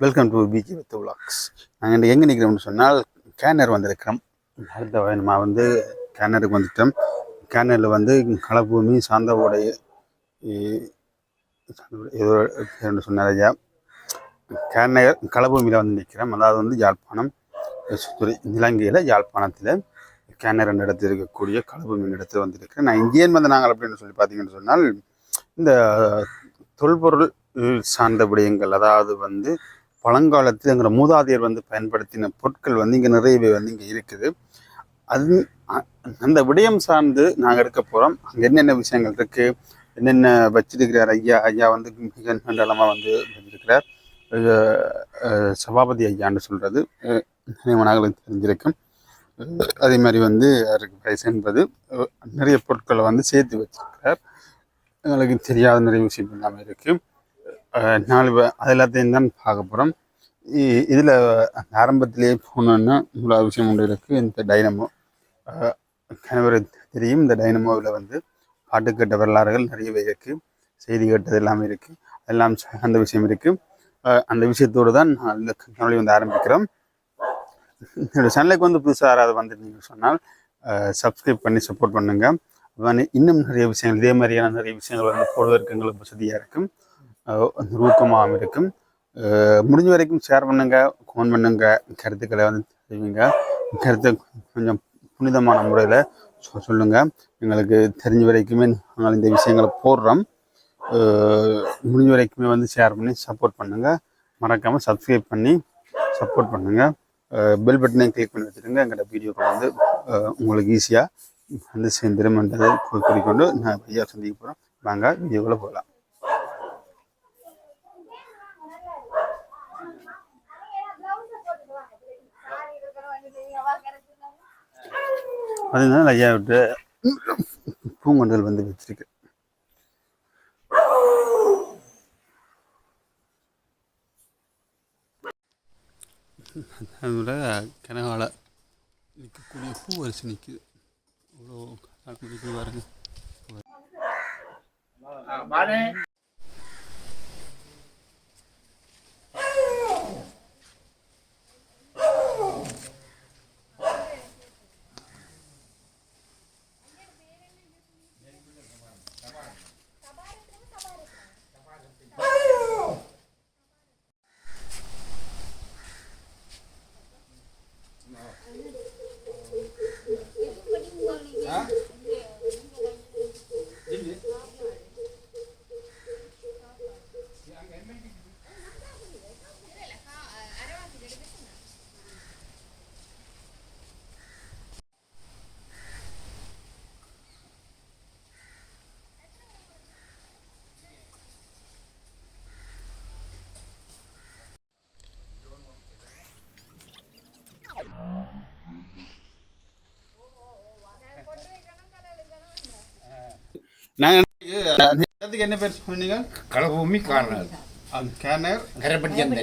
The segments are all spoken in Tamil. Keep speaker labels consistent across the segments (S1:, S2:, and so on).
S1: Welcome to PG with vlogs நாங்கள் எங்கே நிற்கிறோம்னு சொன்னால் கேனர் வந்திருக்கிறோம். அடுத்த நம்ம வந்து கேனருக்கு வந்துட்டோம். கேனரில் வந்து களபூமி சாந்தவோடைய ஏதோ பேருன்னு சொன்னார் ஐயா. கேனர் களபூமியில் வந்து நிற்கிறோம். அதாவது வந்து யாழ்ப்பாணம் துறை இலங்கையில் யாழ்ப்பாணத்தில் கேனர் என்ற இடத்தில் இருக்கக்கூடிய களபூமி இடத்துல வந்திருக்கிறேன் நான் இங்கேயே வந்து நாங்கள் அப்படின்னு சொல்லி பார்த்தீங்கன்னு சொன்னால் இந்த தொல்பொருள் சார்ந்த விடயங்கள் அதாவது வந்து பழங்காலத்தில் எங்களோட மூதாதையர் வந்து பயன்படுத்தின பொருட்கள் வந்து இங்கே நிறையவே வந்து இங்கே இருக்குது. அது அந்த விடயம் சார்ந்து நாங்கள் எடுக்க போகிறோம் அங்கே என்னென்ன விஷயங்கள் இருக்குது என்னென்ன வச்சிருக்கிறார் ஐயா? ஐயா வந்து மிக மண்டலமாக வந்து வச்சிருக்கிறார். சபாபதி ஐயான்னு சொல்கிறது நாங்களுக்கு தெரிஞ்சிருக்கும். அதே மாதிரி வந்து அவருக்கு வயசு என்பது நிறைய பொருட்களை வந்து சேர்த்து வச்சிருக்கிறார். எங்களுக்கு தெரியாத நிறைய விஷயம் எல்லாமே இருக்குது நாலு அது எல்லாத்தையும் தான் பார்க்க போகிறோம் இதில் ஆரம்பத்திலேயே போனோன்னா இவ்வளோ விஷயம் ஒன்று இருக்குது இந்த டைனமோ கணவர் தெரியும். இந்த டைனமோவில் வந்து பாட்டு கேட்ட வரலாறுகள் நிறையவே இருக்குது செய்தி கேட்டது எல்லாமே இருக்குது எல்லாம் அந்த விஷயம் இருக்குது அந்த விஷயத்தோடு தான் நான் இந்த கனொலி வந்து ஆரம்பிக்கிறோம். என்னோடய சேனலுக்கு வந்து புதுசாக யாராவது வந்துருந்தீங்கன்னு சொன்னால் சப்ஸ்கிரைப் பண்ணி சப்போர்ட் பண்ணுங்கள் இன்னும் நிறைய விஷயங்கள் இதே மாதிரியான நிறைய விஷயங்கள் வந்து போடுவதற்கு எங்களுக்கு வசதியாக இருக்கும். ஊக்கமாகவும் இருக்கும் முடிஞ்ச வரைக்கும் ஷேர் பண்ணுங்கள் கமெண்ட் பண்ணுங்கள் கருத்துக்களை வந்து தெரிவிங்க. கருத்தை கொஞ்சம் புனிதமான முறையில் சொ சொல்லுங்கள் எங்களுக்கு தெரிஞ்ச வரைக்குமே நாங்கள் இந்த விஷயங்களை போடுறோம். முடிஞ்ச வரைக்குமே வந்து ஷேர் பண்ணி சப்போர்ட் பண்ணுங்கள் மறக்காமல் சப்ஸ்கிரைப் பண்ணி சப்போர்ட் பண்ணுங்கள் பெல் பட்டனை கிளிக் பண்ணி வச்சுருங்க. எங்களோட வீடியோக்கள் வந்து உங்களுக்கு ஈஸியாக வந்து சேர்ந்துருமன்றதை குறிக்கொண்டு நான் ஐயா சந்திக்க போகிறோம் வாங்க வீடியோக்குள்ளே போகலாம். அதனால ஐயா விட்டு பூங்கொண்டல் வந்து வச்சிருக்கு அதோட கனகால நிற்கக்கூடிய பூ வரிசை நிற்குது அவ்வளோ பாருங்க. நாங்கள் இடத்துக்கு என்ன பேர் சொன்னீங்க?
S2: களபூமி
S1: கேனர்
S2: கரப்பட்டி அந்த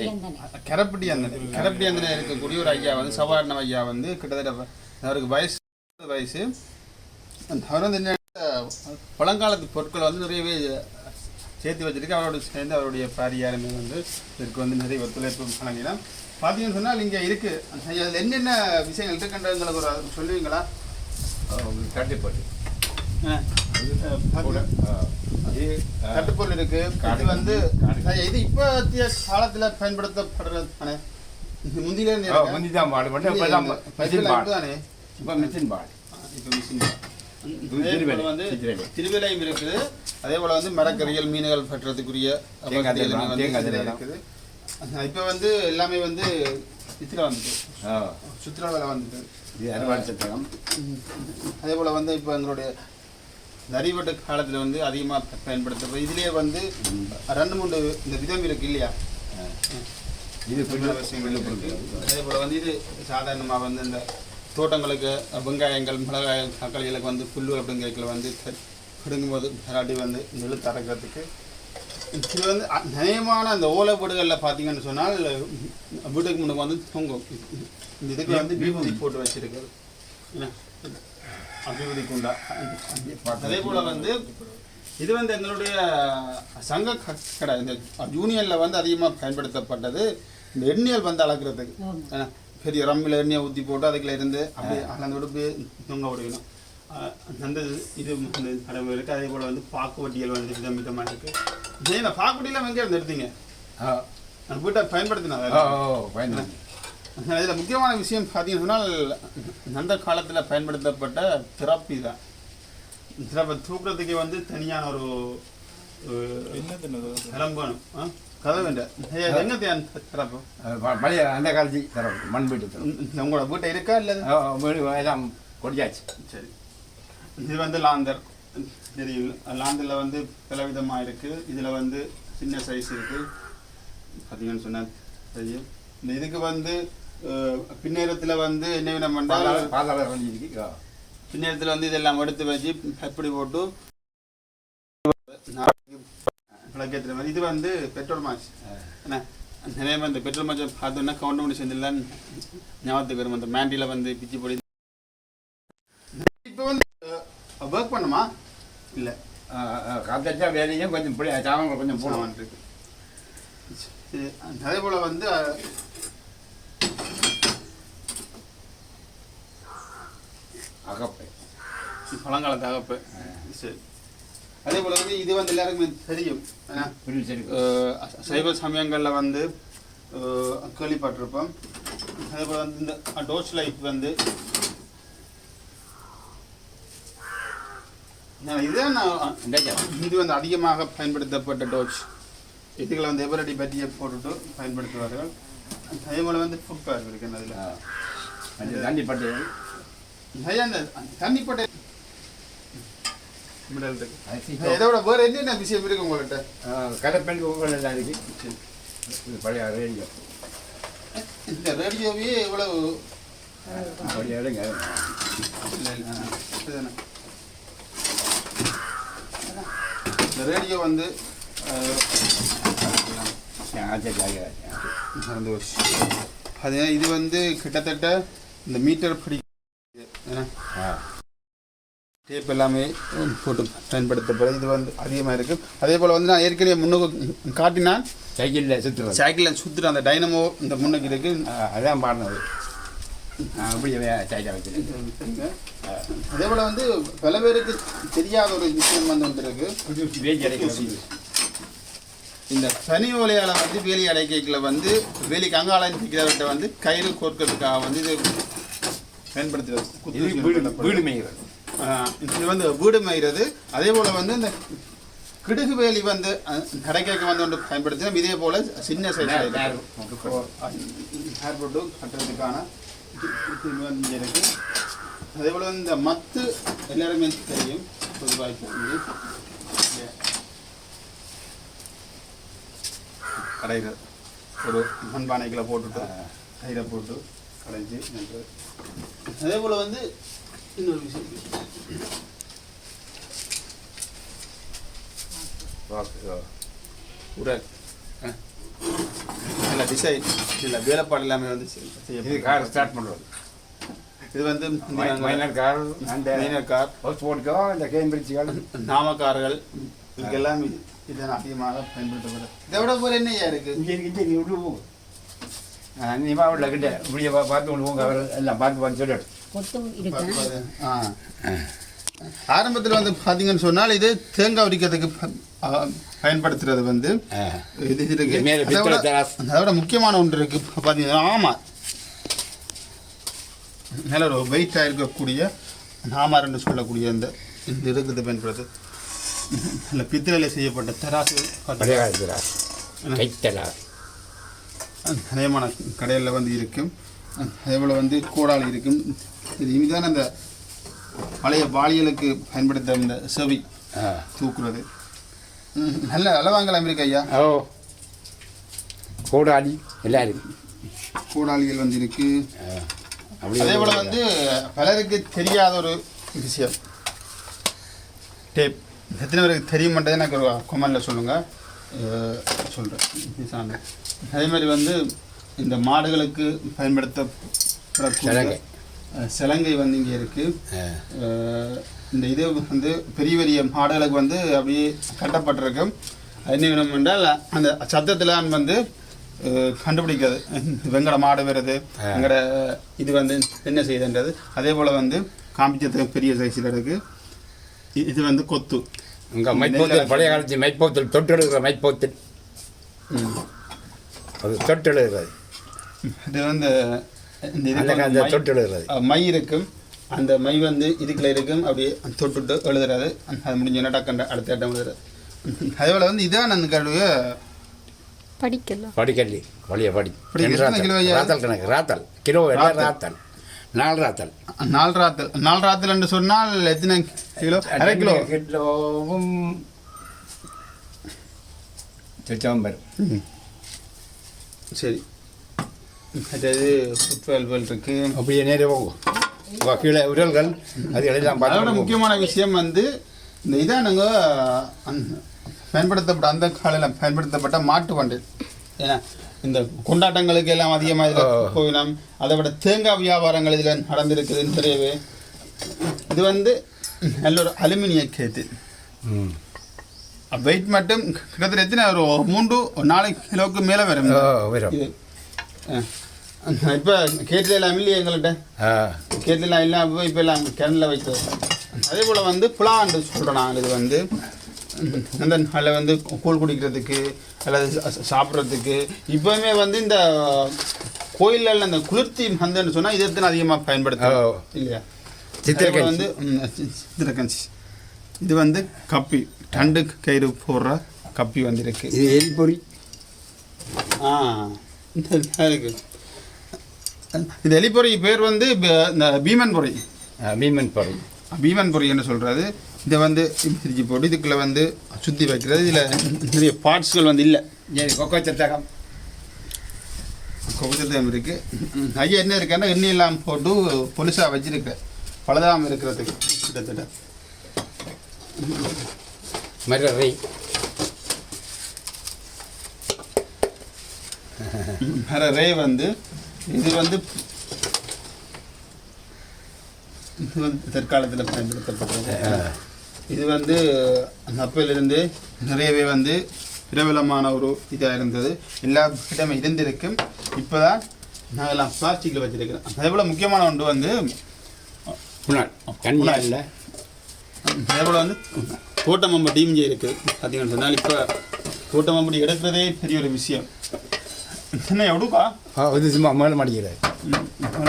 S1: கரப்பட்டி அந்த கரப்பட்டி அந்த இருக்கக்கூடிய ஒரு ஐயா வந்து சவாரண ஐயா வந்து கிட்டத்தட்ட அவருக்கு வயசு வயசு. அந்த அவர் வந்து என்ன பழங்காலத்து பொருட்களை வந்து நிறையவே சேர்த்து வச்சிருக்கு. அவரோட சேர்ந்து அவருடைய பாரியாருமே வந்து இதற்கு வந்து நிறைய ஒத்துழைப்பு வழங்கினார். பார்த்தீங்கன்னு சொன்னால் இங்கே இருக்கு. அதில் என்னென்ன விஷயங்கள் இருக்குன்றதுங்களுக்கு ஒரு சொல்லுவீங்களா?
S2: கட்டுப்பாடு
S1: கட்டுப்பொருள் இருக்கு. இது வந்து இது இப்பத்திய காலத்துல பயன்படுத்தப்படுறது தானே? முந்தில?
S2: முந்தி பாடு மட்டும் இப்போ தான் மிஷின் பாடு? இப்போ மிஷின் பாடு.
S1: இப்ப. திருவிலையும் இருக்குது. அதே போல வந்து மரக்கறிகள் மீன்கள் பற்றதுக்குரிய. இருக்குது. இப்ப வந்து எல்லாமே வந்து இதுல வந்துட்டு
S2: ஆ,
S1: சுற்றுலாவில் வந்துட்டு
S2: இது அறுவாடு சத்தகம்
S1: அதே போல் வந்து இப்போ எங்களுடைய நரிவட்ட காலத்தில் வந்து அதிகமாக பயன்படுத்தப்படும் இதுலேயே வந்து ரெண்டு மூணு இந்த விதம் இருக்கு இல்லையா?
S2: இது
S1: அதே போல் வந்து இது சாதாரணமாக வந்து இந்த தோட்டங்களுக்கு வெங்காயங்கள் மிளகாய் தக்காளிகளுக்கு வந்து புல்லு அப்படிங்கிறதுல வந்து பிடுங்கும் போது தராட்டி வந்து நிழுத்து அறக்கிறதுக்கு இது வந்து நயமான அந்த ஓலை வீடுகளில் பார்த்தீங்கன்னு சொன்னால் வீட்டுக்கு முன்னுக்கு வந்து தொங்கும். இந்த இதுக்கு வந்து விபூதி போட்டு வச்சிருக்கிறது. என்ன? அபிவிருத்தி குண்டா அதே போல வந்து இது வந்து எங்களுடைய சங்க கடை இந்த யூனியனில் வந்து அதிகமாக பயன்படுத்தப்பட்டது இந்த எண்ணெயல் வந்து அளக்கிறதுக்கு பெரிய ரம்மில் எண்ணெயை ஊற்றி போட்டு அதுக்குள்ள இருந்து அப்படியே அப்படியே தொங்க விடுக்கணும். அஹ் அந்த இது வந்து நடவு இருக்குது அதே போல் வந்து பாக்கு வட்டிகள் வந்து விதம் விதமாக இருக்குது ஏன்னா பாக்கு வட்டியெல்லாம் எங்கே இருந்து எடுத்தீங்க. நான் வீட்டை பயன்படுத்தினா
S2: பயன்படுத்தி.
S1: இதில் முக்கியமான விஷயம் பார்த்தீங்கன்னு சொன்னால் அந்த காலத்தில் பயன்படுத்தப்பட்ட திராப்பி தான். திராப்பை தூக்குறதுக்கு வந்து தனியான ஒரு கிளம்பணும் கதவு என்ன தேன் திராப்பு?
S2: அது ப- பழைய அந்த காலத்து தரம் மண் வீட்டு
S1: உங்களோட வீட்டை இருக்கா இல்லை?
S2: எல்லாம் கொடியாச்சு
S1: சரி. இது வந்து லாந்தர். தெரியும். லாந்தரில் வந்து பல விதமாக இருக்குது இதில் வந்து சின்ன சைஸ் இருக்குது பார்த்தீங்கன்னு சொன்னால் தெரியும். இந்த இதுக்கு வந்து பின்னேரத்தில் வந்து என்ன பண்ணால். பின்னேரத்தில் வந்து இதெல்லாம் எடுத்து வச்சு எப்படி போட்டு விளக்கேற்றுற மாதிரி. இது வந்து பெட்ரோல் மாச்சு என்ன? நிறைய பேர் இந்த பெட்ரோல் மாச்சு பார்த்தோன்னா கவுண்ட் பண்ணி செஞ்சிடலாம் ஞாபகத்துக்கு வரும். அந்த மேண்டியில் வந்து பிச்சு பொடி இப்போ வந்து ஒர்க் பண்ணுமா? இல்லை.
S2: காத்தடிச்சா வேலையும் கொஞ்சம் சாமான்கள் கொஞ்சம்
S1: சாமான் இருக்கு. அதே போல் வந்து
S2: அகப்பை.
S1: பழங்கால தகப்பு சரி. அதே போல் வந்து இது வந்து எல்லாருக்குமே தெரியும். சைவ சமயங்களில் வந்து கேள்விப்பட்டிருப்போம். அதே போல் வந்து இந்த டோஸ் லைட் வந்து இதுதான் நான் இது வந்து அதிகமாக பயன்படுத்தப்பட்ட டோச் இதுகளை வந்து எவரடி பற்றியை போட்டுட்டு பயன்படுத்துவார்கள். அதே போல் வந்து ஃபுட் பேக் இருக்கு அதில்.
S2: தண்ணி பட்டு
S1: நிறைய அந்த தண்ணிப்பட்ட. இதோட வேறு என்னென்ன விஷயம் இருக்கு உங்கள்கிட்ட
S2: ஆ, கலப்பெண் உங்கள் எல்லாம் இருக்கு. இது பழைய ரேடியோ.
S1: இந்த ரேடியோவே இவ்வளவு
S2: பழைய இடங்க.
S1: இந்த ரேடியோ வந்து போச்சு அது இது வந்து கிட்டத்தட்ட இந்த மீட்டர் படி டேப் எல்லாமே போட்டு பயன்படுத்தப்படுது இது வந்து அதிகமாக இருக்குது அதே போல் வந்து நான் ஏற்கனவே முன்னுக்கு காட்டினான்.
S2: சைக்கிளில் சுற்றுறது
S1: சைக்கிளில் சுற்றுற அந்த டைனமோ இந்த முன்னுக்கு இருக்குது
S2: ஆ, அதான் பாடினது. அப்படியே சைக்கிள் வச்சுருக்கேன்.
S1: அதே போல் வந்து பல பேருக்கு தெரியாத ஒரு விஷயம் வந்து வந்திருக்கு. இந்த பனி ஓலையால் வந்து வேலி அடைக்கைகளை வந்து வேலிக்கு அங்காளம் நிற்கிறவர்கிட்ட வந்து கயிறு கோர்க்கறதுக்காக வந்து இது குத்து
S2: வீடு. வீடு மேய்கிறது.
S1: இது வந்து வீடு மயிறது அதே போல் வந்து இந்த கிடுகு வேலி வந்து கடைக்கைக்கு வந்து ஒன்று பயன்படுத்தினோம் இதே போல் சின்ன சைஸ். ஹேர் போட்டு கட்டுறதுக்கான இது- இது வந்து இங்க இருக்கு. அதே போல் இந்த மத்து எல்லாருமே தெரியும். பொதுவாக தெரியுது கடைகள் ஒரு மண்பானைகளை போட்டுட்டு கயிறை போட்டு கடைஞ்சி நின்று அதே போல் வந்து இன்னொரு விஷயம். உரல். நல்ல டிசைன் இல்லை வேலைப்பாடு எல்லாமே வந்து
S2: இது. கார் ஸ்டார்ட் பண்ணுறது
S1: இது வந்து
S2: மைனர் கார்
S1: மைனர் கார்
S2: ஹவுஸ்போர்ட்டுக்கோ இந்த கேம்பிரிட்ஜ் கார்
S1: நாமக்காரர்கள் இதுக்கெல்லாம் இது இதன் அதிகமாக பயன்படுத்தப்படும் இதை விட போல என்னையா இருக்கு?
S2: இங்கே இங்கே இருக்கு, உள்ள போகும் நீ வா உள்ள கிட்ட இப்படியே பா- பார்த்து அவர் எல்லாம் பார்த்து பார்த்து சொல்லிடு
S1: ஆ ஆரம்பத்தில் வந்து பார்த்தீங்கன்னு சொன்னால் இது தேங்காய் உரிக்கிறதுக்கு பயன்படுத்துறது வந்து இது இருக்கு
S2: மேல
S1: அதை
S2: பித்தளை
S1: விட-
S2: தராசு.
S1: அதை விட முக்கியமான ஒன்று இருக்கு பார்த்தீங்கன்னா ஆமாம் நல்ல ஒரு வெயிட்டாக இருக்கக்கூடிய நாமார் சொல்லக்கூடிய இந்த இந்த இருக்கிறது பயன்படுது இல்லை பித்தளையில் செய்யப்பட்ட தராசு
S2: பழைய
S1: அநேகமான கடைகளில் வந்து இருக்கும். அதே போல் வந்து கோடாலி இருக்கும். இது இதுதான் அந்த பழைய பாலியலுக்கு பயன்படுத்த இந்த செவி தூக்குறது. நல்ல அளவாங்கலாம் இருக்கு ஐயா.
S2: ஓ. கோடாலி எல்லாம் இருக்கு.
S1: கோடாலிகள் வந்து இருக்கு. அதே போல் வந்து பலருக்கு தெரியாத ஒரு விஷயம். டேப். எத்தனை பேருக்கு தெரிய மாட்டேது எனக்கு ஒரு கொமெண்டில் சொல்லுங்கள் சொல்கிறேன் அதே மாதிரி வந்து இந்த மாடுகளுக்கு பயன்படுத்தப்படக்கூடிய
S2: சலங்கை.
S1: வந்து இங்கே இருக்குது. இந்த இது வந்து பெரிய பெரிய மாடுகளுக்கு வந்து அப்படியே கட்டப்பட்டிருக்கும் என்ன வேணும் என்றால் அந்த சத்தத்தில் வந்து அஹ், கண்டுபிடிக்கிறது. வெங்கட மாடு வருது. எங்கட இது வந்து என்ன செய்யுதுன்றது அதே போல் வந்து காமிச்சதுக்கு பெரிய சைஸில் இருக்குது இது வந்து கொத்து.
S2: இங்கே மைப்போத்தில் பழைய காலத்து மைப்போத்தில் தொட்டெழுகிற மைப்போத்தில் அது தொட்டெழுகிறது
S1: இது வந்து
S2: அந்த
S1: இதுக்கு
S2: காலத்தில்
S1: மை- இருக்கும். அந்த மை வந்து இதுக்குள்ள இருக்கும். அப்படியே தொட்டுட்டு எழுதுறாரு அது முடிஞ்ச டக்கண்ட அடுத்த இடம் எழுதுறாரு அதே போல் வந்து இதான் அந்த கழுவிய
S3: படிக்கலாம்.
S2: படிக்கல்லி வழிய படி. ராத்தல்.
S1: கிலோ ஐயா?
S2: ராத்தல் கணக்கு ராத்தல். கிலோ ராத்தல். நாலு ராத்தல்.
S1: நாலு ராத்தல். நாலு ராத்தல் என்று சொன்னால் எத்தனை கிலோ? அரை கிலோ.
S2: கிலோவும் திருச்சம்பர்
S1: ம். சரி. மற்றது ஃபுட்பால் இருக்கு.
S2: அப்படியே நேரே போகும் கீழே உரல்கள் அது எல்லாம்
S1: அதோட முக்கியமான விஷயம் வந்து இந்த இதானுங்க அந்த பயன்படுத்தப்பட்ட அந்த காலையில் பயன்படுத்தப்பட்ட மாட்டு வண்டு ஏன்னா இந்த கொண்டாட்டங்களுக்கு எல்லாம் அதிகமாக இதில் போயினோம் அதை விட தேங்காய் வியாபாரங்கள் இதில் நடந்திருக்குது நிறையவே இது வந்து நல்ல ஒரு அலுமினிய கேத்து வெயிட் மட்டும் கிட்டத்தட்ட எத்தனை ஒரு மூன்று நாலு கிலோவுக்கு மேலே வரும். இது இப்போ கேட்டில் எல்லாம் இல்லையே எங்கள்கிட்ட?
S2: ஆ.
S1: கேட்டெல்லாம் இல்லாம இப்போ எல்லாம் கிணறுல வைக்கிறது அதே போல் வந்து புலாண்டு சொல்கிறோம் நான் இது வந்து அந்த அதில் வந்து கூழ் குடிக்கிறதுக்கு அல்லது சாப்பிட்றதுக்கு இப்போவுமே வந்து இந்த கோயில்கள் அந்த குளிர்த்தி மந்தன்னு சொன்னால் இதை தான் அதிகமாக பயன்படுத்தும். இல்லையா?
S2: சித்திரை
S1: அதே போல
S2: கஞ்சி.
S1: வந்து ம், சி- சித்திரை கஞ்சி. இது வந்து கப்பி. டண்டு கயிறு போடுற கப்பி வந்திருக்கு
S2: இது எரிபொறி.
S1: ஆ. இருக்கு. இந்த எலிப்பொறி பேர் வந்து இந்த பீமன் பொறி. பீமன் பொறி. என்று சொல்கிறது இதை வந்து பிரிச்சு போட்டு இதுக்குள்ளே வந்து சுற்றி வைக்கிறது. இதில் நிறைய பார்ட்ஸ்கள் வந்து இல்லை.
S2: சரி கொக்கோ சத்தகம்.
S1: இருக்குது ஐயா என்ன இருக்குன்னா எண்ணெய் எல்லாம் போட்டு பொலிசாக வச்சிருக்கேன் பழுதாமல் இருக்கிறதுக்கு. கிட்டத்தட்ட.
S2: மரரை
S1: வேற ரே வந்து இது வந்து இது வந்து தற்காலத்தில் பயன்படுத்தப்படுறது இது வந்து அப்பையிலிருந்து நிறையவே வந்து பிரபலமான ஒரு இதாக இருந்தது. எல்லா இடமே இருந்திருக்கும். இப்போ தான் நாங்கள்லாம் பிளாஸ்டிக்கில் வச்சிருக்கிறோம் அதே போல் முக்கியமான ஒன்று வந்து
S2: கண்ணியா இல்லை.
S1: அதே போல் வந்து தோட்டமம்பட்டி இங்கே இருக்குது. பார்த்தீங்கன்னு சொன்னால் இப்போ தோட்டமம்பட்டி எடுக்கிறதே பெரிய ஒரு விஷயம். என்ன எவ்வளோக்கா
S2: ஆ இது சும்மா மேலே மாடிக்கிறார்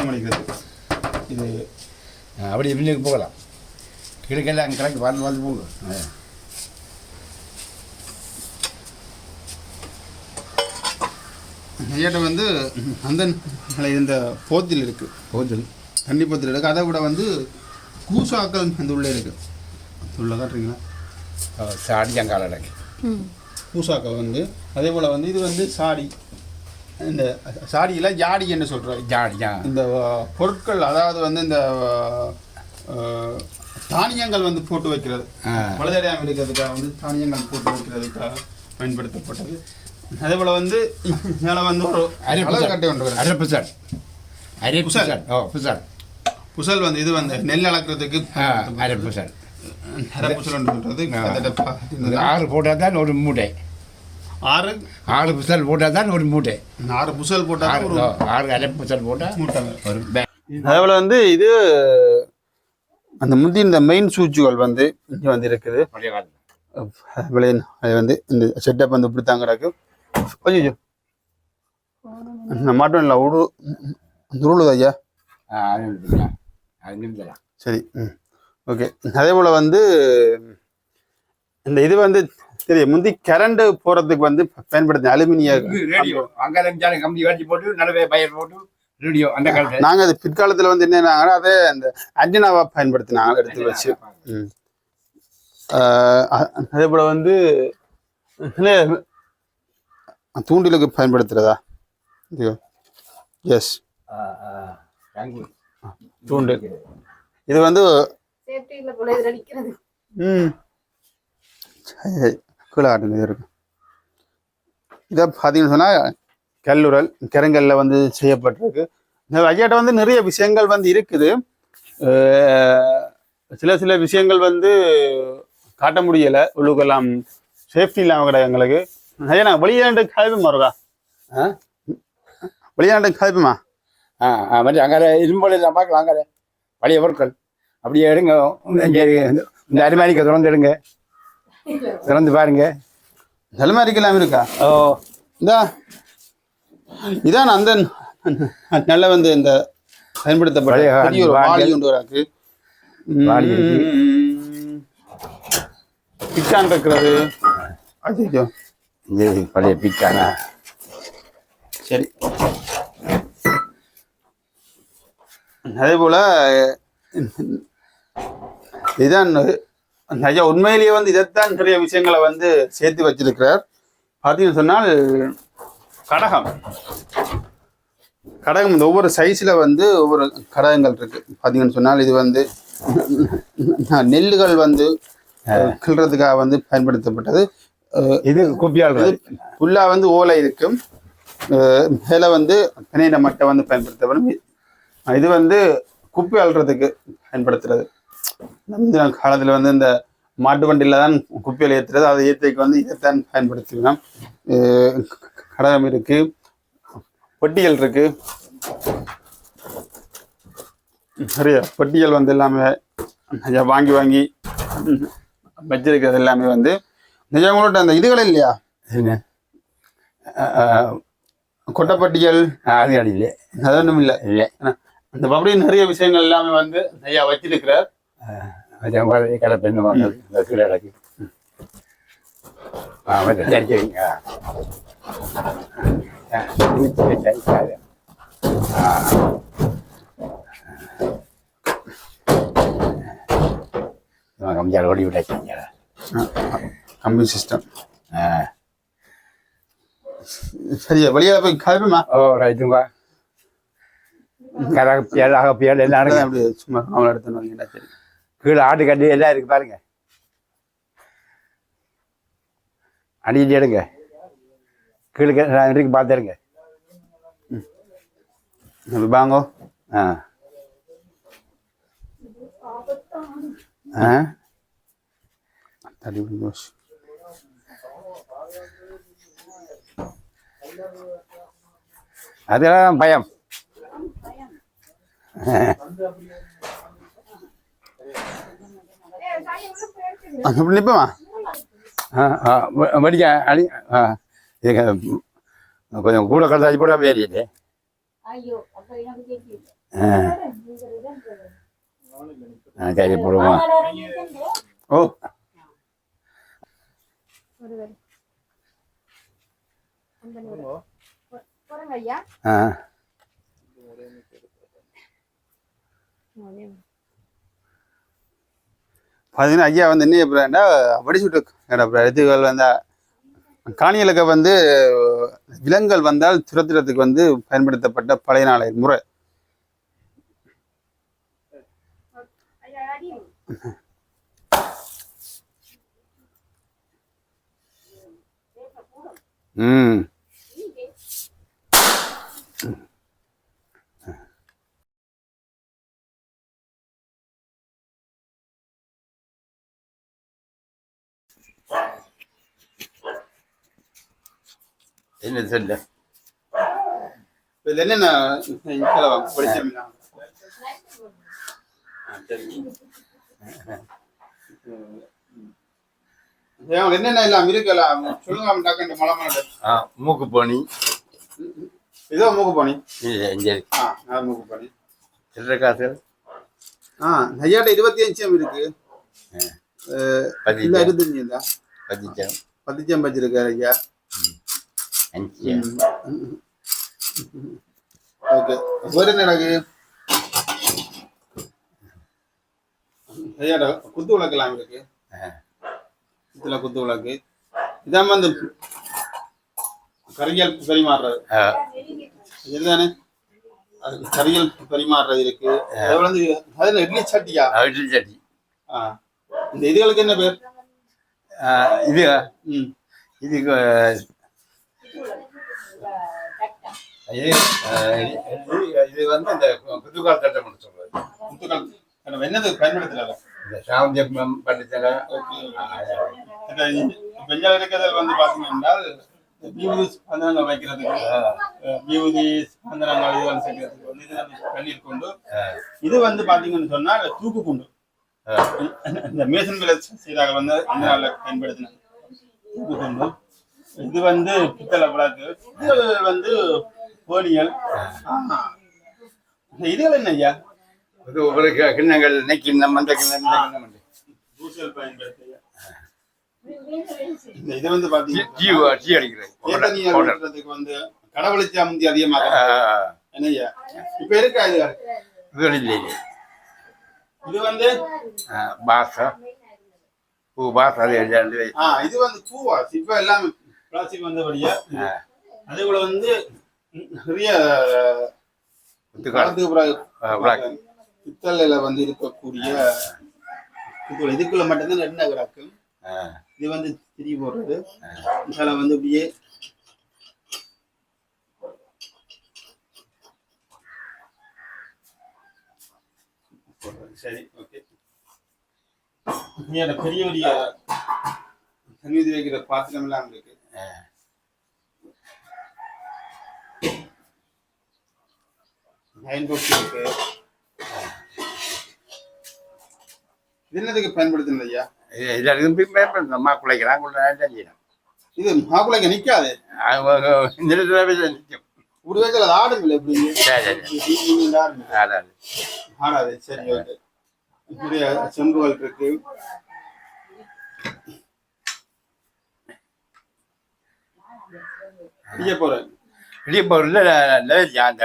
S1: மணிக்கிறது இது
S2: அப்படி மில்லுக்கு போகலாம். கிழக்கெல்லாம் கணக்கு பார்த்து பார்த்து போங்க ஆ.
S1: ஐயாட்ட வந்து அந்த இந்த போத்தில் இருக்குது
S2: போதும்
S1: தண்ணி போத்தில் இருக்குது அதை விட வந்து கூசாக்கள் அந்த உள்ளே இருக்குது உள்ள காட்டுறீங்களா
S2: சாடியங்கால எனக்கு
S3: ம்.
S1: பூசாக்கள் வந்து அதே போல் வந்து இது வந்து சாடி. இந்த சாடியில் ஜாடி என்ன சொல்கிறது
S2: ஜாடியா
S1: இந்த பொருட்கள் அதாவது வந்து இந்த தானியங்கள் வந்து போட்டு வைக்கிறது.
S2: ஆ.
S1: பழுதடையாமல் இருக்கிறதுக்காக வந்து தானியங்கள் போட்டு வைக்கிறதுக்காக பயன்படுத்தப்பட்டது. அதே போல் வந்து மேலே வந்து ஒரு
S2: அரை
S1: அழகு கட்டை ஒன்று.
S2: அரை புசால். அரை
S1: புசால்.
S2: புசால். ஓ புசால்.
S1: புசல் வந்து இது வந்து நெல் அளக்கிறதுக்கு
S2: அரை புசால்.
S1: அரை புசல்
S2: ஆறு போட்டால் தான் ஒரு மூட்டை.
S1: ஆறு?
S2: ஆறு புசால் போட்டால் தான் ஒரு மூட்டை.
S1: ஆறு புசல் போட்டால்
S2: ஆறு அரை புசால் போட்டால்
S1: மூட்டை. அதே போல் வந்து இது அந்த முந்தி இந்த மெயின் சுவிட்சுகள் வந்து இங்கே வந்து இருக்குது விளையன் அது வந்து இந்த செட்டப் வந்து இப்படி தான் கிடக்கு. கொஞ்சம் நான் மாட்டோம் இல்லை உரு உருளுது ஐயா. சரி ம். ஓகே. அதே போல் வந்து இந்த இது வந்து சரி முந்தி கரண்ட் போகிறதுக்கு வந்து பயன்படுத்தின அலுமினிய
S2: அங்கே கம்பி வச்சு போட்டு நடுவே பயிர் போட்டு ரேடியோ அந்த காலத்தில்.
S1: நாங்கள் அது பிற்காலத்தில் வந்து என்னன்னா அதே அந்த அஞ்சனாவா பயன்படுத்தினாங்க எடுத்து வச்சு. அதே போல் வந்து தூண்டிலுக்கு பயன்படுத்துகிறதா ஐயோ. எஸ் தூண்டில் இது வந்து ம். கீழே ஆட்டுங்க இருக்கு. இதை பார்த்தீங்கன்னு சொன்னால் கல்லுரல் கிரங்கல்ல வந்து செய்யப்பட்டிருக்கு. இந்த ஐயாட்ட வந்து நிறைய விஷயங்கள் வந்து இருக்குது. சில சில விஷயங்கள் வந்து காட்ட முடியலை. உள்ளுக்கெல்லாம் சேஃப்டி இல்லாமல் கிடையாது எங்களுக்கு. ஐயா நான் வெளியே கிளம்பி மருகா
S2: ஆ?
S1: வெளிநாட்டு கதைப்புமா
S2: ஆ ஆ மாதிரி அங்கே இரும்பொழி எல்லாம் பார்க்கலாம் அங்கே பழைய பொருட்கள். அப்படியே எடுங்க. இந்த அரிமாரிக்கை திறந்து எடுங்க. திறந்து பாருங்க.
S1: நிலமாரிக்கு எல்லாம் இருக்கா?
S2: ஓ.
S1: இந்த. இதான் அந்த நல்ல வந்து இந்த பயன்படுத்தப்பட்ட ஒரு வாளி. கொண்டு வராக்கு. பிச்சான் இருக்கிறது. அச்சோ
S2: பழைய பிக்கானா
S1: சரி. அதே போல இதான் ஐயா உண்மையிலேயே வந்து இதைத்தான் நிறைய விஷயங்களை வந்து சேர்த்து வச்சிருக்கிறார். பார்த்தீங்கன்னு சொன்னால் கடகம். கடகம் இந்த ஒவ்வொரு சைஸில் வந்து ஒவ்வொரு கடகங்கள் இருக்கு. பார்த்தீங்கன்னு சொன்னால் இது வந்து நெல்லுகள் வந்து கிள்றதுக்காக வந்து பயன்படுத்தப்பட்டது.
S2: இது குப்பியால்
S1: இது ஃபுல்லா வந்து ஓலை இருக்கும். மேல வந்து பிணையின மட்டை வந்து பயன்படுத்தப்படும். இது வந்து குப்பை அள்ளுறதுக்கு பயன்படுத்துறது. இந்த காலத்துல வந்து இந்த மாட்டு வண்டியில தான் குப்பையில் ஏற்றுறது அதை ஏற்றிக்கு வந்து இதைத்தான் பயன்படுத்திக்கலாம். கடகம் இருக்கு. பொட்டிகள் இருக்கு. நிறைய பொட்டிகள் வந்து எல்லாமே நிறைய வாங்கி வாங்கி வச்சிருக்கிறது எல்லாமே வந்து நிஜங்களோட அந்த இதுகள் இல்லையா?
S2: என்ன
S1: கொட்டப்பட்டிகள்
S2: அது அடியில்
S1: அது ஒன்றும் இல்லை.
S2: இல்லை.
S1: அந்த அப்படி நிறைய விஷயங்கள் எல்லாமே வந்து ஐயா வச்சிருக்கிறார்.
S2: கடை பெண்ணு வாங்க இந்த கீழே இறக்கி ஆ வந்து சரி சரிங்க ஆ. இது சரி, ஓடி விட்டாச்சுங்க
S1: கம்பி சிஸ்டம். சரியா வெளியில போய் கலப்புமா
S2: ஓ ரைட்டுங்க கரக பியல் அக பியல் எல்லாம் இருக்கு.
S1: அப்படி சும்மா எடுத்துன்னு வந்தீங்கன்னா சரி.
S2: கீழே எல்லாம் இருக்கு பாருங்க. அடிக்கிட்டு எடுங்க. கீழே இருக்கு பார்த்துருங்க
S1: விபாங்கோ
S2: ஆ ஆ
S1: தடி விழுந்து
S2: அதெல்லாம் பயம்
S1: அப்படி நிப்பமா
S2: ஆ அடி கொஞ்சம் கூட கலந்தாச்சு போட வேறியது
S3: ஐயோ
S2: சரி போடுவோம்.
S1: ஓ.
S2: ஆ.
S1: பார்த்தீங்கன்னா ஐயா வந்து என்ன எப்படின்னா வடிசுட்டு கிடப்புற இதுகள் வந்து. காணியலக வந்து விலங்குகள் வந்தால் துரத்துறதுக்கு வந்து பயன்படுத்தப்பட்ட பழைய நாளை முறை.
S2: ம். என்ன சொல்லு
S1: இதில் என்னென்ன படிச்சோம்னா என்னென்ன எல்லாம் இருக்கலாம் சொல்லுங்க டாக்டர் மலை மலை
S2: ஆ மூக்கு போனி
S1: இதோ மூக்கு பாணி
S2: இங்கே
S1: ஆ மூக்கு பாணி
S2: சில்லற
S1: ஆ ஐயாட்ட இருபத்தி அஞ்சம் இருக்கு இல்லை இருபத்தஞ்சு தான்
S2: பதினஞ்சு
S1: பதிச்சம் வச்சிருக்காரு ஐயா வேறு என்ன இருக்கு ஐயாடா குத்து விளக்கலாம் இருக்கு இதுல குத்து விளக்கு இதாம அந்த கரிகள் பரிமாறுறது இதுதானே அது கரிகள் பரிமாறுறது இருக்கு அது வந்து அதுல இட்லி சட்டியா
S2: இட்லி சட்டி
S1: இந்த இதுகளுக்கு என்ன பேர்
S2: இது
S1: ம்
S2: இது வந்து இந்த புதுக்கால் தட்டம் சொல்றது
S1: நம்ம என்னது? பயன்படுத்தல
S2: இந்த சாந்தியம் பண்ணித்தர
S1: வெஞ்சால் இருக்கிறதில் வந்து பார்த்தீங்கன்னா விபூதி சாதனங்கள் வைக்கிறதுக்கு விபூதி சாதனங்கள் இதெல்லாம் செய்யறதுக்கு வந்து இது கொண்டு இது வந்து பாத்தீங்கன்னு சொன்னா தூக்கு குண்டு. இந்த மேசன் வேலை செய்தாங்க வந்து அந்த நாள்ல பயன்படுத்தினாங்க தூக்கு குண்டு. இது வந்து பித்தளை விளக்கு. இது வந்து. இந்த இதுகள் என்ன ஐயா?
S2: இது ஒரு கிண்ணங்கள் கிண்ணம் அந்த கிண்ணம் இந்த
S1: இது வந்து பாத்தீங்கன்னா
S2: டீ- டீ அடிக்கிறது
S1: வந்து கடவுளிச்சா முந்தி அதிகமாக என்னய்யா இப்ப இருக்கா இது?
S2: இது
S1: வந்து?
S2: பாசம் பூ பாசம்
S1: இது வந்து பூவா? இப்ப எல்லாமே பிளாஸ்டிக் வந்தபடியா அதே போல வந்து நிறைய. பித்தளையில வந்து இருக்கக்கூடிய இதுக்குள்ள மட்டும்தான் ரெண்டு கிடக்கும் இது வந்து திரி போடுறது. இதால வந்து இப்படியே. சரி ஓகே. பெரிய பெரிய சன்னிதி வைக்கிற பாத்திரம் எல்லாம் இருக்கு. அயன் பாக்ஸ் இருக்கு. இது என்னதுக்கு பயன்படுத்துனது ஐயா?
S2: எல்லாருக்கும் பயன்படுத்தணும் அம்மா குழைக்கிறான் கொள்ள செய்யணும்
S1: இது மாப்பிள்ளைங்க நிக்காது.
S2: அவங்க நிறுத்தவே நிற்கும்
S1: இப்படி ஆடுங்களே எப்படி? ஆடுங்க.
S2: அதான்
S1: ஆடாது. சரி ஓகே. இப்படி செம்புகள் இருக்கு.
S2: பொருள் அந்த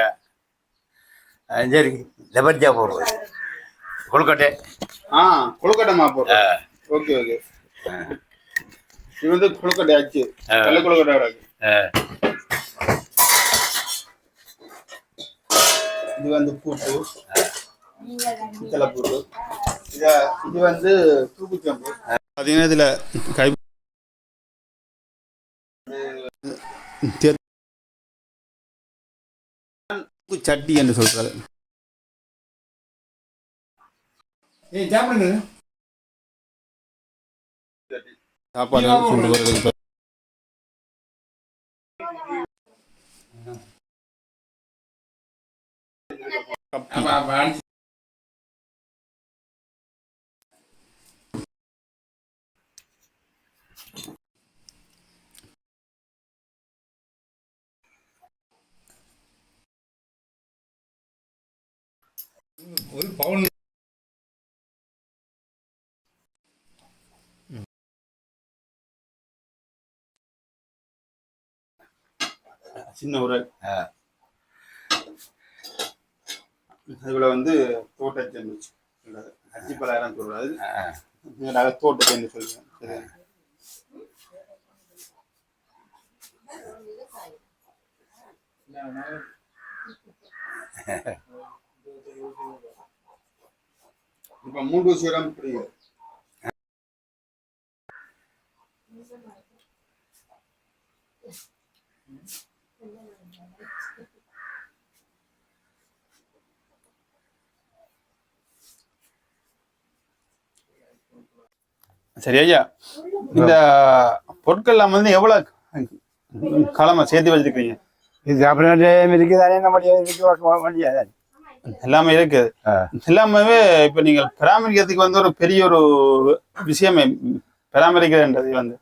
S2: அஹ் சரி லெபர்ஜா போடுறது கொழுக்கட்டை.
S1: ஆ கொழுக்கட்டை போடுறேன் ஓகே ஓகே. இது வந்து கொழுக்கட்டை ஆச்சு. வெள்ளை கொழுக்கட்டை இது வந்து பூட்டு பித்தளை பூட்டு இத இது வந்து தூக்குச்சம்பு. பார்த்தீங்கன்னா இதுல கை சட்டி என்று
S2: சாப்பிடுங்க
S1: சாப்பாடு கொண்டு
S2: அப்ப ஒரு பவுன்.
S1: சின்ன ஒரு
S2: ஆ.
S1: அதுல வந்து தோட்ட சென்று அச்சி பலாயிரம் சொல்றாரு. நாங்கள் தோட்ட சென்று சொல்றேன் சரி. இப்ப மூன்று சீரம் புரியுது சரி ஐயா இந்த பொருட்கள் எல்லாம் வந்து எவ்வளவு காலமா சேர்த்து வச்சிருக்கீங்க
S2: இது சாப்பிட இருக்குதானே நம்ம இருக்க முடியாது
S1: எல்லாமே இருக்கு. எல்லாமே இப்ப நீங்கள் பராமரிக்கிறதுக்கு வந்து ஒரு பெரிய ஒரு விஷயமே பராமரிக்கிறதுன்றது வந்து.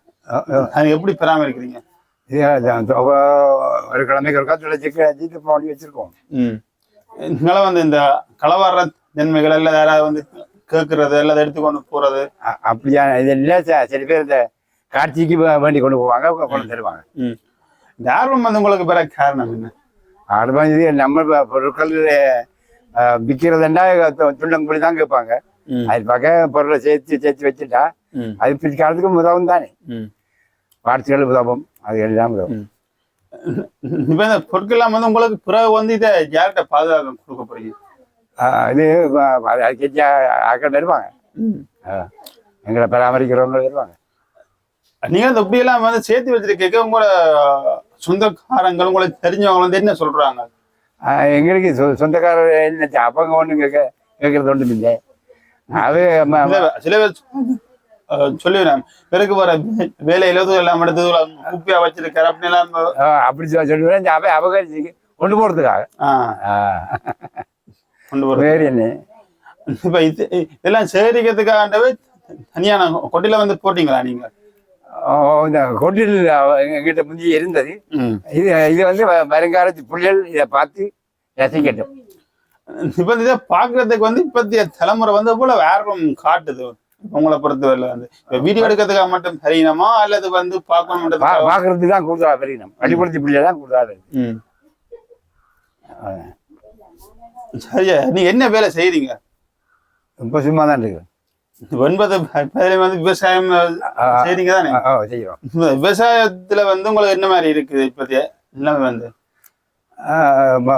S1: அது எப்படி பராமரிக்கிறீங்க?
S2: இது ஒரு கிழமைக்கு ஒரு காத்துல சிக்க ஜீத்து பண்ணி வச்சிருக்கோம்.
S1: ம். இதனால வந்து இந்த களவாடுற நன்மைகள் எல்லாம் யாராவது வந்து கேட்கறது எல்லாம் எடுத்துக்கொண்டு போறது.
S2: அப்படியா இதெல்லாம் ச- சில பேர் இந்த காட்சிக்கு வேண்டி கொண்டு போவாங்க கொண்டு தருவாங்க.
S1: இந்த ஆர்வம் வந்து உங்களுக்கு பெற காரணம் என்ன?
S2: இது நம்ம பொருட்கள் விற்கிறதுண்டா து- துண்டங்குடி தான் கேட்பாங்க. அது பார்க்க பொருளை சேர்த்து சேர்த்து வச்சுட்டா அது பிற்காலத்துக்கு உதவும் தானே. வார்த்தைகள் உதவும் அது எல்லாம் உதவும்
S1: இப்ப இந்த பொருட்கள் எல்லாம் வந்து உங்களுக்கு பிறகு வந்து இதை யார்கிட்ட பாதுகாக்க கொடுக்க போறீங்க
S2: இது அதுக்கு ஆக்கள் தருவாங்க. அஹ், எங்களை பராமரிக்கிறவங்க தருவாங்க.
S1: நீங்க இந்த இப்படி எல்லாம் வந்து சேர்த்து வச்சிருக்க உங்களோட சொந்தக்காரங்கள் உங்களுக்கு தெரிஞ்சவங்க வந்து என்ன சொல்றாங்க?
S2: எங்களுக்கு சொ- சொந்தக்காரர் என்ன அப்பங்க ஒன்றும் கேட்க கேட்கறது ஒன்றும் இல்லை. அது
S1: சில- பேர் அஹ், சொல்லிடுறேன் பிறகு வர வேலையில இது எல்லாம் எடுத்து குப்பியா வச்சிருக்காரு
S2: ஆ, அப்படி சொல்லுவேன். அவை அபகரிச்சு கொண்டு போறதுக்காக.
S1: கொண்டு வர
S2: வேறு என்ன?
S1: இப்ப இது இதெல்லாம் சேகரிக்கிறதுக்காகவே தனியா நான் கொட்டில வந்து போட்டீங்களா நீங்க?
S2: இந்த கொட்டில் எங்கிட்ட முந்தி இருந்தது. இது இது வந்து வருங்காலத்து பிள்ளைகள் இதை பார்த்து ரசிக்கட்டும்.
S1: இப்ப இதை பாக்குறதுக்கு வந்து இப்பத்திய தலைமுறை வந்து இவ்வளவு ஆர்வம் காட்டுது. உங்களை பொறுத்தவரையில வந்து. வீடியோ எடுக்கிறதுக்காக மட்டும் தெரியணுமா அல்லது வந்து
S2: பா
S1: பார்க்கணும்ன்றதுக்காக
S2: பார்க்கறதுக்கு தான் கூடுதலாக பெரியணும் பள்ளிக்கூடத்து பிள்ளை தான் கூடுதலாக இருக்கு.
S1: ம். சரியா? நீங்க என்ன வேலை செய்றீங்க?
S2: இப்போ சும்மா தான் இருக்கு
S1: ஒன்பது பதில வந்து விவசாயம் செய்றீங்க தானே?
S2: செய்கிறோம்
S1: விவசாயத்துல வந்து உங்களுக்கு என்ன மாதிரி இருக்குது இப்பத்திய எல்லாமே வந்து?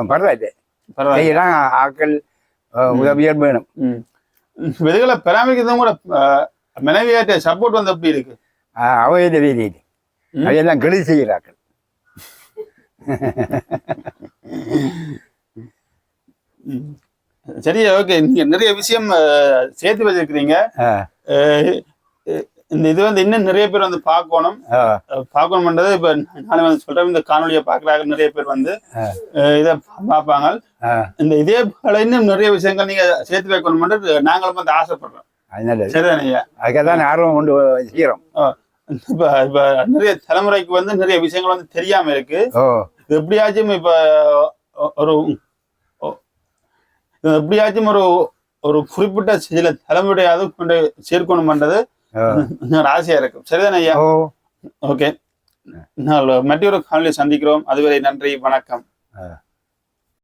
S2: பரவாயில்லை.
S1: பரவாயில்ல.
S2: செய்யலாம் ஆட்கள் ஆ, உதவியல் வேணும்.
S1: ம். இதுகளை பராமரிக்கிறதும் கூட மனைவியாட்ட சப்போர்ட் வந்து எப்படி இருக்கு?
S2: அவையில வேலை இது.
S1: ம்.
S2: அதையெல்லாம் கெளி செய்கிறார்கள்.
S1: ம். சரி ஓகே நீங்க நிறைய விஷயம் சேர்த்து வச்சிருக்கிறீங்க. இந்த இது வந்து இன்னும் நிறைய பேர் வந்து பார்க்கணும். பார்க்கணும்ன்றது இப்ப நானே வந்து சொல்றேன். இந்த காணொலியை பார்க்கறாங்க நிறைய பேர் வந்து இதை பார்ப்பாங்க. இந்த இதே போல இன்னும் நிறைய விஷயங்கள் நீங்க சேர்த்து வைக்கணும்ன்றது நாங்களும் வந்து ஆசைப்படுறோம். சரிதானே
S2: அதுக்காக ஆர்வம் கொண்டு செய்கிறோம்
S1: இப்ப இப்ப நிறைய தலைமுறைக்கு வந்து நிறைய விஷயங்கள் வந்து தெரியாம இருக்கு. எப்படியாச்சும் இப்ப ஒரு எப்படியாச்சும் ஒரு ஒரு குறிப்பிட்ட சில தலைமுறையாவது கொண்டு சேர்க்கணும்ன்றது
S2: ஓ,
S1: என்னோட ஆசையா இருக்கும். சரிதானே ஐயா? ஓகே. மற்றொரு காணொலி சந்திக்கிறோம். அதுவரை நன்றி வணக்கம்.